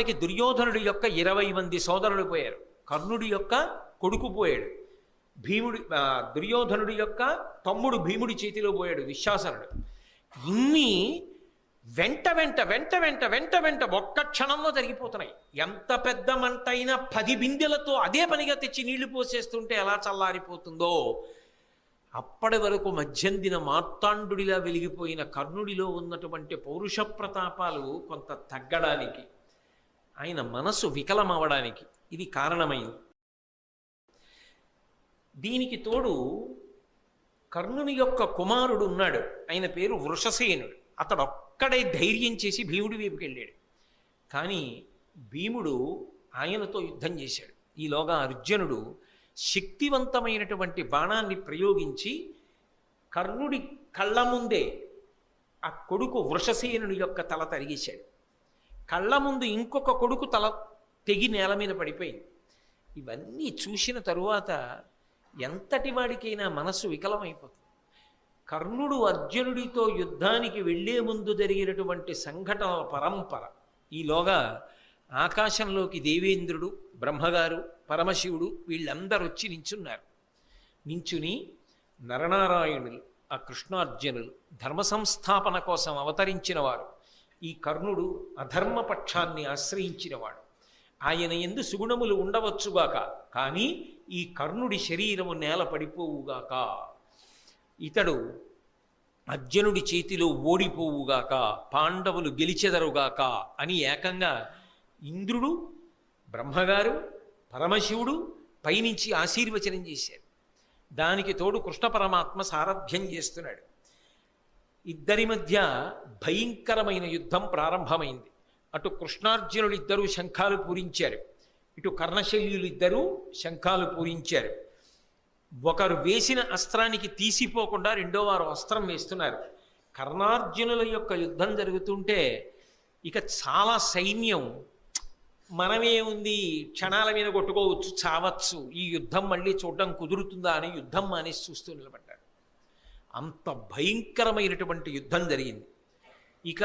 అప్పటికి దుర్యోధనుడి యొక్క ఇరవై మంది సోదరులు పోయారు. కర్ణుడి యొక్క కొడుకు పోయాడు. భీముడి దుర్యోధనుడి యొక్క తమ్ముడు భీముడి చేతిలో పోయాడు విశ్వాసనుడు. ఇన్ని వెంట వెంట వెంట వెంట వెంట వెంట ఒక్క క్షణంలో జరిగిపోతున్నాయి. ఎంత పెద్ద మంట అయినా పది బిందెలతో అదే పనిగా తెచ్చి నీళ్ళు పోసేస్తుంటే ఎలా చల్లారిపోతుందో. అప్పటి వరకు మధ్యందిన మార్తాండుడిలా వెలిగిపోయిన కర్ణుడిలో ఉన్నటువంటి పౌరుష ప్రతాపాలు కొంత తగ్గడానికి ఆయన మనస్సు వికలమవడానికి ఇది కారణమైంది. దీనికి తోడు కర్ణుని యొక్క కుమారుడు ఉన్నాడు. ఆయన పేరు వృషసేనుడు. అతడు ఒక్కడే ధైర్యం చేసి భీముడి వైపుకి వెళ్ళాడు. కానీ భీముడు ఆయనతో యుద్ధం చేశాడు. ఈలోగా అర్జునుడు శక్తివంతమైనటువంటి బాణాన్ని ప్రయోగించి కర్ణుడి కళ్ళ ముందే ఆ కొడుకు వృషసేనుడి యొక్క తల తరిగేశాడు. కళ్ళ ముందు ఇంకొక కొడుకు తల తెగి నేల మీద పడిపోయింది. ఇవన్నీ చూసిన తరువాత ఎంతటి వాడికైనా మనస్సు వికలమైపోతుంది. కర్ణుడు అర్జునుడితో యుద్ధానికి వెళ్ళే ముందు జరిగినటువంటి సంఘటనల పరంపర. ఈలోగా ఆకాశంలోకి దేవేంద్రుడు బ్రహ్మగారు పరమశివుడు వీళ్ళందరూ వచ్చి నించున్నారు. నించుని నరనారాయణులు ఆ కృష్ణార్జునులు ధర్మ సంస్థాపన కోసం అవతరించిన వారు ఈ కర్ణుడు అధర్మపక్షాన్ని ఆశ్రయించినవాడు. ఆయన ఎందు సుగుణములు ఉండవచ్చుగాక కానీ ఈ కర్ణుడి శరీరము నేల పడిపోవుగాక ఇతడు అర్జునుడి చేతిలో ఓడిపోవుగాక పాండవులు గెలిచెదరుగాక అని ఏకంగా ఇంద్రుడు బ్రహ్మగారు పరమశివుడు పైనుంచి ఆశీర్వచనం చేశారు. దానికి తోడు కృష్ణ పరమాత్మ సారథ్యం చేస్తున్నాడు. ఇద్దరి మధ్య భయంకరమైన యుద్ధం ప్రారంభమైంది. అటు కృష్ణార్జునులు ఇద్దరూ శంఖాలు పూరించారు. ఇటు కర్ణశల్యులు ఇద్దరూ శంఖాలు పూరించారు. ఒకరు వేసిన అస్త్రానికి తీసిపోకుండా రెండో వారు అస్త్రం వేస్తున్నారు. కర్ణార్జునుల యొక్క యుద్ధం జరుగుతుంటే ఇక చాలా సైన్యం మనమే ఉంది క్షణాల మీద కొట్టుకోవచ్చు చావచ్చు ఈ యుద్ధం మళ్ళీ చూడడం కుదురుతుందా అని యుద్ధం మానేసి చూస్తూ నిలబడ్డారు. అంత భయంకరమైనటువంటి యుద్ధం జరిగింది. ఇక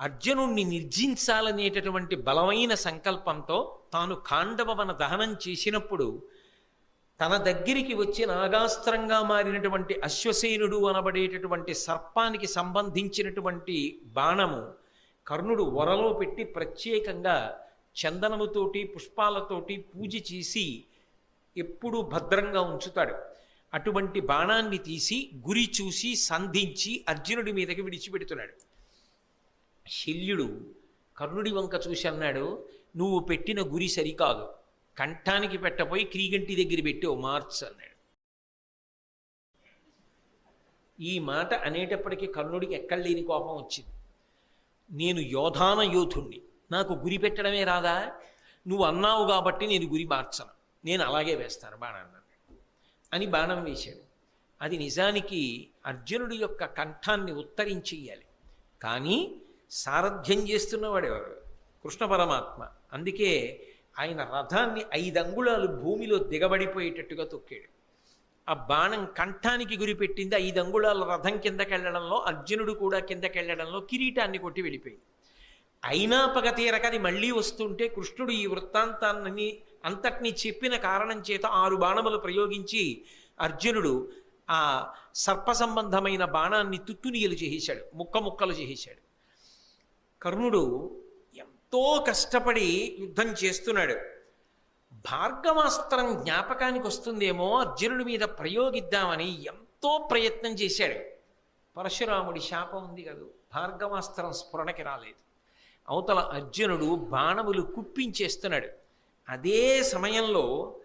అర్జునుణ్ణి నిర్జించాలనేటటువంటి బలమైన సంకల్పంతో తాను కాండవవన దహనం చేసినప్పుడు తన దగ్గరికి వచ్చి నాగాస్త్రంగా మారినటువంటి అశ్వసేనుడు అనబడేటటువంటి సర్పానికి సంబంధించినటువంటి బాణము కర్ణుడు వరలో పెట్టి ప్రత్యేకంగా చందనముతోటి పుష్పాలతోటి పూజ చేసి ఎప్పుడూ భద్రంగా ఉంచుతాడు. అటువంటి బాణాన్ని తీసి గురి చూసి సంధించి అర్జునుడి మీదకి విడిచిపెడుతున్నాడు. శల్యుడు కర్ణుడి వంక చూసి అన్నాడు నువ్వు పెట్టిన గురి సరికాదు. కంఠానికి పెట్టపోయి క్రీగంటి దగ్గర పెట్టి ఓ మార్చ్ అన్నాడు. ఈ మాట అనేటప్పటికీ కర్ణుడికి ఎక్కడ లేని కోపం వచ్చింది. నేను యోధాన యోధుణ్ణి. నాకు గురి పెట్టడమే రాదా? నువ్వు అన్నావు కాబట్టి నేను గురి మార్చను. నేను అలాగే వేస్తాను బాణాన్ని. అని బాణం వేశాడు. అది నిజానికి అర్జునుడి యొక్క కంఠాన్ని ఉత్తరించేయాలి. కానీ సారథ్యం చేస్తున్నవాడు ఎవరు? కృష్ణ పరమాత్మ. అందుకే ఆయన రథాన్ని ఐదు అంగుళాలు భూమిలో దిగబడిపోయేటట్టుగా తొక్కాడు. ఆ బాణం కంఠానికి గురిపెట్టింది. ఐదు అంగుళాల రథం కిందకెళ్ళడంలో అర్జునుడు కూడా కిందకెళ్ళడంలో కిరీటాన్ని కొట్టి వెళ్ళిపోయింది. అయినా పగ తీరకది మళ్ళీ వస్తుంటే కృష్ణుడు ఈ వృత్తాంతాన్ని అంతటినీ చెప్పిన కారణం చేత ఆరు బాణములు ప్రయోగించి అర్జునుడు ఆ సర్ప సంబంధమైన బాణాన్ని తుత్తునియలు చేసేశాడు ముక్క ముక్కలు చేసేశాడు. కర్ణుడు ఎంతో కష్టపడి యుద్ధం చేస్తున్నాడు. భార్గవాస్త్రం జ్ఞాపకానికి వస్తుందేమో అర్జునుడి మీద ప్రయోగిద్దామని ఎంతో ప్రయత్నం చేశాడు. పరశురాముడి శాపం ఉంది కదా భార్గవాస్త్రం స్ఫురణకి రాలేదు. అవతల అర్జునుడు బాణములు కుప్పించేస్తున్నాడు. అదే సమయంలో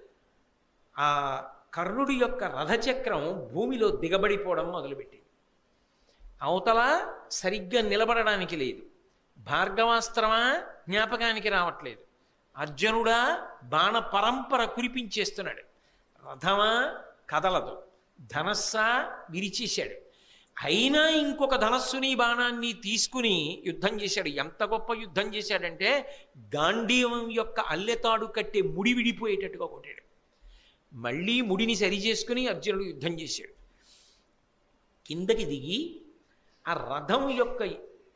ఆ కర్ణుడి యొక్క రథచక్రం భూమిలో దిగబడిపోవడం మొదలుపెట్టింది. అవతల సరిగ్గా నిలబడడానికి లేదు. భార్గవాస్త్రమా? జ్ఞాపకానికి రావట్లేదు. అర్జునుడా బాణ పరంపర కురిపించేస్తున్నాడు. రథమా? కదలదు. ధనస్సా విరిచేశాడు. అయినా ఇంకొక ధనస్సుని బాణాన్ని తీసుకుని యుద్ధం చేశాడు. ఎంత గొప్ప యుద్ధం చేశాడంటే గాంధీవం యొక్క అల్లెతాడు కట్టే ముడి విడిపోయేటట్టుగా కొట్టాడు. మళ్ళీ ముడిని సరి చేసుకుని అర్జునుడు యుద్ధం చేశాడు. కిందకి దిగి ఆ రథం యొక్క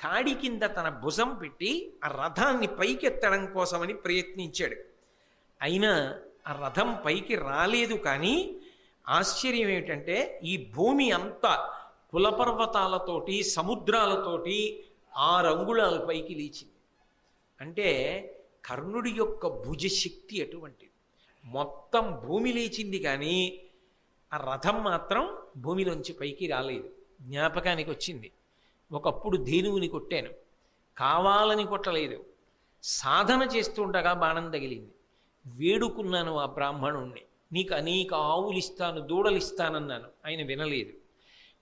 కాడి కింద తన భుజం పెట్టి ఆ రథాన్ని పైకెత్తడం కోసమని ప్రయత్నించాడు. అయినా ఆ రథం పైకి రాలేదు కానీ ఆశ్చర్యం ఏమిటంటే ఈ భూమి అంతా కులపర్వతాలతోటి సముద్రాలతోటి ఆ రంగుళాల పైకి లేచింది. అంటే కర్ణుడి యొక్క భుజశక్తి అటువంటిది. మొత్తం భూమి లేచింది కానీ ఆ రథం మాత్రం భూమిలోంచి పైకి రాలేదు. జ్ఞాపకానికి వచ్చింది. ఒకప్పుడు ధేనువుని కొట్టాను. కావాలని కొట్టలేదు. సాధన చేస్తుండగా బాణం తగిలింది. వేడుకున్నాను ఆ బ్రాహ్మణుణ్ణి. నీకు అనేక ఆవులు ఇస్తాను దూడలు ఇస్తానన్నాను ఆయన వినలేదు.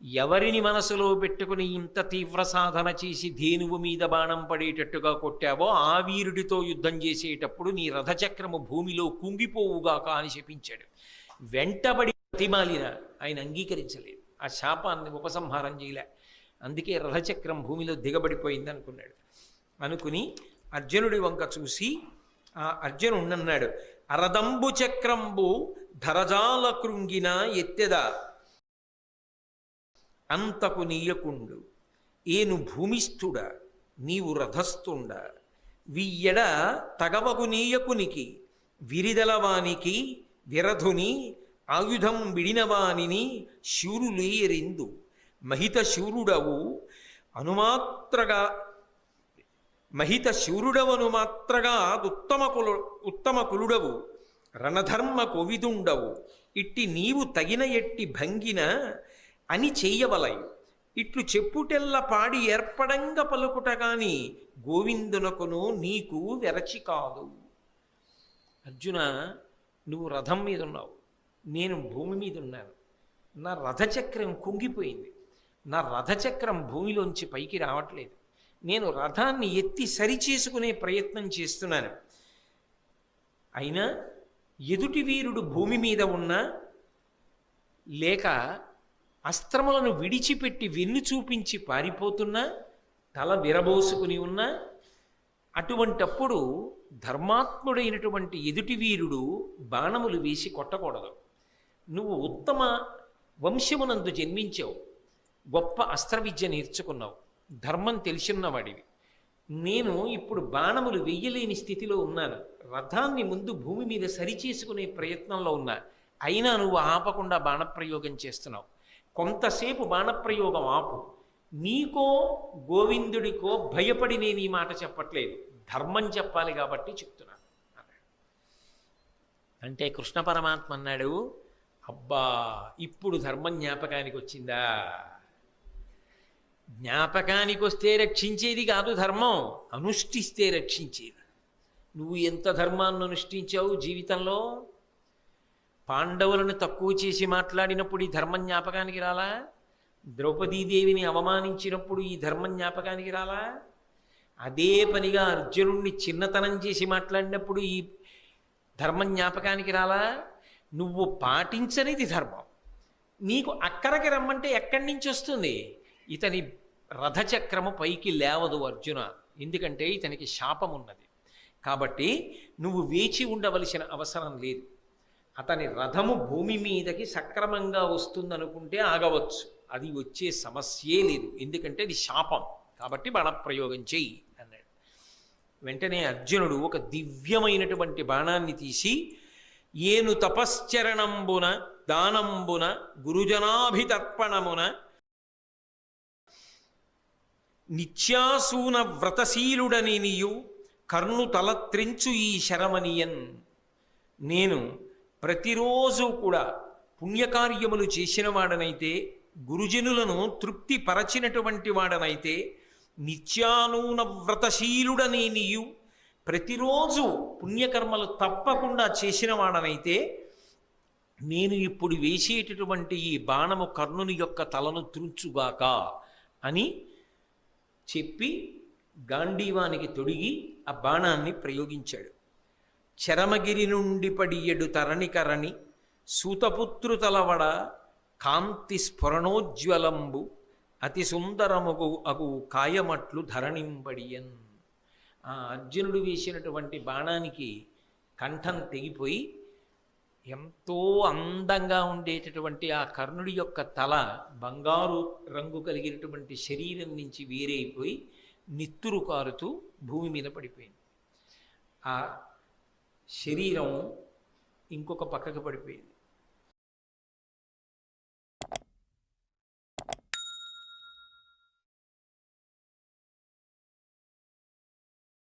ఎవరిని మనసులో పెట్టుకుని ఇంత తీవ్ర సాధన చేసి ధేనువు మీద బాణం పడేటట్టుగా కొట్టావో ఆ వీరుడితో యుద్ధం చేసేటప్పుడు నీ రథచక్రము భూమిలో కుంగిపోవుగాక అని శపించాడు. వెంటబడి ప్రతిమాలిన ఆయన అంగీకరించలేదు. ఆ శాపాన్ని ఉపసంహారం చేయలే. అందుకే రథచక్రం భూమిలో దిగబడిపోయింది అనుకున్నాడు. అనుకుని అర్జునుడి వంక చూసి ఆ అర్జునుడు అన్నాడు అరదంబు చక్రంబు ధరజాల కృంగిన ఎత్తెద అంతకు నీయకుండు. ఏను భూమిస్థుడ నీవు రథస్థుండ. వియ్యడ తగవగు నీయకునికి విరిదలవానికి విరధుని ఆయుధం విడినవానిని శూరులేయరిందు. మహిత శూరుడవు అనుమాత్రగా మహిత శూరుడవను మాత్రగా ఉత్తమ కులు ఉత్తమ కులుడవు. రణధర్మ కొవిదుండవు. ఇట్టి నీవు తగిన ఎట్టి భంగిన అని చెయ్యవలయు ఇట్లు చెప్పుటెల్ల పాడి ఏర్పడంగ పలుకుట గాని గోవిందునకును నీకు వెరచి కాదు. అర్జున నువ్వు రథం మీద ఉన్నావు నేను భూమి మీద ఉన్నాను నా రథచక్రం కుంగిపోయింది. నా రథచక్రం భూమిలోంచి పైకి రావట్లేదు. నేను రథాన్ని ఎత్తి సరిచేసుకునే ప్రయత్నం చేస్తున్నాను. అయినా ఎదుటి వీరుడు భూమి మీద ఉన్నా లేక అస్త్రములను విడిచిపెట్టి వెన్ను చూపించి పారిపోతున్నా తల విరబోసుకుని ఉన్నా అటువంటప్పుడు ధర్మాత్ముడైనటువంటి ఎదుటి వీరుడు బాణములు వేసి కొట్టకూడదు. నువ్వు ఉత్తమ వంశమునందు జన్మించావు గొప్ప అస్త్ర విద్య నేర్చుకున్నావు ధర్మం తెలిసిన్నవాడివి నేను ఇప్పుడు బాణములు వెయ్యలేని స్థితిలో ఉన్నాను. రథాన్ని ముందు భూమి మీద సరిచేసుకునే ప్రయత్నంలో ఉన్నా. అయినా నువ్వు ఆపకుండా బాణప్రయోగం చేస్తున్నావు. కొంతసేపు బాణప్రయోగం ఆపు. నీకో గోవిందుడికో భయపడి నేను ఈ మాట చెప్పట్లేదు. ధర్మం చెప్పాలి కాబట్టి చెప్తున్నాను అంటే కృష్ణ పరమాత్మ అన్నాడు అబ్బా ఇప్పుడు ధర్మం జ్ఞాపకానికి వచ్చిందా? జ్ఞాపకానికి వస్తే రక్షించేది కాదు ధర్మం అనుష్ఠిస్తే రక్షించేది. నువ్వు ఎంత ధర్మాన్ని అనుష్ఠించావు జీవితంలో? పాండవులను తక్కువ చేసి మాట్లాడినప్పుడు ఈ ధర్మ జ్ఞాపకానికి రాలా? ద్రౌపదీదేవిని అవమానించినప్పుడు ఈ ధర్మ జ్ఞాపకానికి రాలా? అదే పనిగా అర్జునుణ్ణి చిన్నతనం చేసి మాట్లాడినప్పుడు ఈ ధర్మ జ్ఞాపకానికి రాలా? నువ్వు పాటించనిది ధర్మం. నీకు అక్కడికి రమ్మంటే ఎక్కడి నుంచి వస్తుంది? ఇతని రథచక్రము పైకి లేవదు అర్జున. ఎందుకంటే ఇతనికి శాపం ఉన్నది కాబట్టి నువ్వు వేచి ఉండవలసిన అవసరం లేదు. అతని రథము భూమి మీదకి సక్రమంగా వస్తుందనుకుంటే ఆగవచ్చు. అది వచ్చే సమస్యే లేదు. ఎందుకంటే అది శాపం. కాబట్టి బాణప్రయోగం చెయ్యి అన్నాడు. వెంటనే అర్జునుడు ఒక దివ్యమైనటువంటి బాణాన్ని తీసి ఏను తపశ్చరణంబున దానంబున గురుజనాభితర్పణమున నిత్యాసూన వ్రతశీలుడని నీయు కర్ణు తలత్రించు ఈ శరమనియన్. నేను ప్రతిరోజు కూడా పుణ్యకార్యములు చేసిన వాడనైతే గురుజనులను తృప్తిపరచినటువంటి వాడనైతే నిత్యానూన వ్రతశీలుడని నీయు ప్రతిరోజు పుణ్యకర్మలు తప్పకుండా చేసిన వాడనైతే నేను ఇప్పుడు వేసేటటువంటి ఈ బాణము కర్ణుని యొక్క తలను త్రుంచుగాక అని చెప్పి గాంధీవానికి తొడిగి ఆ బాణాన్ని ప్రయోగించాడు. చరమగిరి నుండి పడియడు తరణికరణి సూతపుత్రుతలవడ కాంతి స్ఫురణోజ్వలంబు అతి సుందరముగు అగు కాయమట్లు ధరణింబడియన్ ఆ అర్జునుడు వేసినటువంటి బాణానికి కంఠం తెగిపోయి ఎంతో అందంగా ఉండేటటువంటి ఆ కర్ణుడి యొక్క తల బంగారు రంగు కలిగినటువంటి శరీరం నుంచి వేరైపోయి నిత్తురు కారుతూ భూమి మీద పడిపోయింది. ఆ శరీరం ఇంకొక పక్కకు పడిపోయింది.